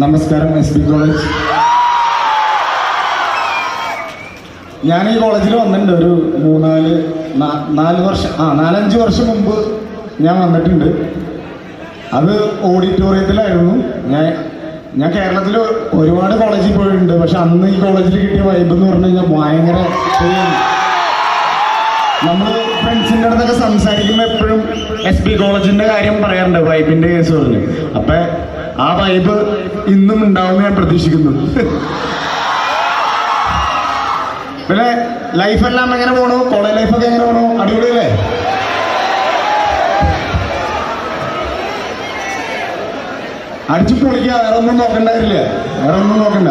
നമസ്കാരം S P college ഞാൻ ഈ കോളേജിൽ വന്നിട്ടുണ്ട്. ഒരു മൂന്നാൽ നാല് വർഷം ആ നാലഞ്ച് വർഷം മുമ്പ് ഞാൻ വന്നിട്ടുണ്ട്. അത് ഓഡിറ്റോറിയത്തിലായിരുന്നു. ഞാൻ ഞാൻ കേരളത്തിൽ ഒരുപാട് കോളേജിൽ പോയിട്ടുണ്ട്. പക്ഷെ അന്ന് ഈ കോളേജിൽ കിട്ടിയ വൈബ് എന്ന് പറഞ്ഞു കഴിഞ്ഞാൽ ഭയങ്കര നമ്മൾ ഫ്രണ്ട്സിന്റെ അടുത്തൊക്കെ സംസാരിക്കുമ്പോൾ എപ്പോഴും എസ് പി കോളേജിന്റെ കാര്യം പറയാറുണ്ട്. വൈബിന്റെ കേസ് പറഞ്ഞ്. അപ്പൊ ആ വൈബ് ഇന്നും ഉണ്ടാവും ഞാൻ പ്രതീക്ഷിക്കുന്നു. പിന്നെ ലൈഫെല്ലാം എങ്ങനെ പോണു? കോളേജ് ലൈഫൊക്കെ എങ്ങനെ പോണു? അടിപൊളിയല്ലേ? അടിച്ചു പൊളിക്കുക വേറെ ഒന്നും നോക്കണ്ട കാര്യമില്ല വേറെ ഒന്നും നോക്കണ്ട.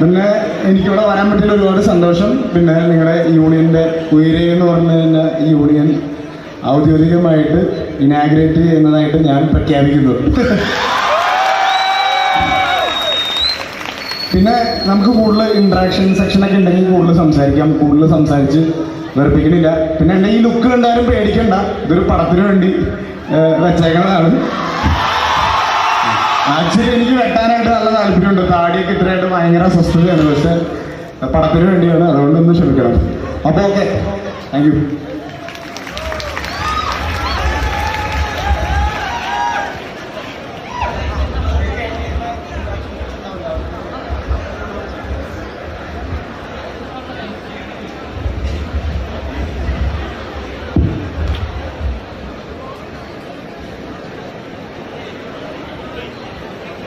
പിന്നെ എനിക്കിവിടെ വരാൻ പറ്റിയ ഒരുപാട് സന്തോഷം. പിന്നെ നിങ്ങളുടെ യൂണിയന്റെ ഉയരെ എന്ന് പറഞ്ഞു യൂണിയൻ ഔദ്യോഗികമായിട്ട് ഇനാഗ്രേറ്റ് ചെയ്യുന്നതായിട്ട് ഞാൻ പ്രഖ്യാപിക്കുന്നു. പിന്നെ നമുക്ക് കൂടുതൽ ഇൻട്രാക്ഷൻ സെക്ഷനൊക്കെ ഉണ്ടെങ്കിൽ കൂടുതൽ സംസാരിക്കാം. കൂടുതൽ സംസാരിച്ച് വെറുപ്പിക്കണില്ല. പിന്നെ ഈ ലുക്ക് കണ്ടാലും പേടിക്കണ്ട. ഇതൊരു പടത്തിന് വേണ്ടി വെച്ചേക്കുന്നതാണ് ആക്ച്വലി എനിക്ക് വെട്ടാനായിട്ട് നല്ല താല്പര്യമുണ്ട്. താടിയൊക്കെ ഇത്രയായിട്ട് ഭയങ്കര അസ്വസ്ഥതയാണ്. പക്ഷെ പടത്തിന് വേണ്ടിയാണ്. അതുകൊണ്ടൊന്ന് ക്ഷമിക്കണം. അപ്പോൾ ഓക്കെ താങ്ക് യു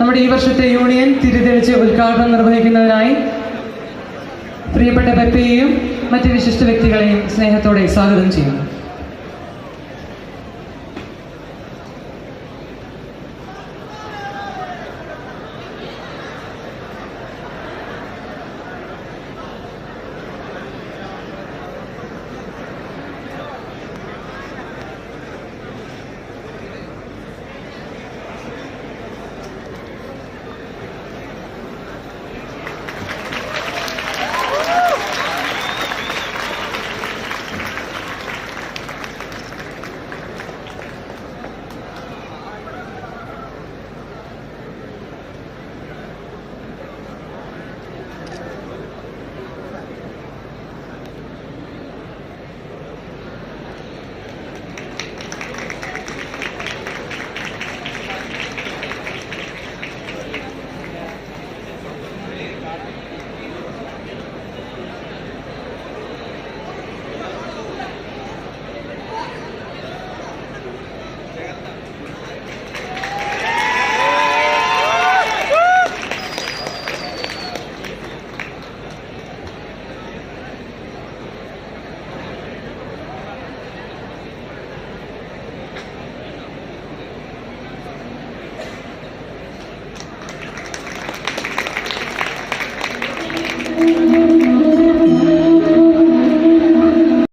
നമ്മുടെ ഈ വർഷത്തെ യൂണിയൻ തിരിതെളിച്ച് ഉദ്ഘാടനം നിർവഹിക്കുന്നതിനായി പ്രിയപ്പെട്ട പെപ്പയെയും മറ്റ് വിശിഷ്ട വ്യക്തികളെയും സ്നേഹത്തോടെ സ്വാഗതം ചെയ്യുന്നു.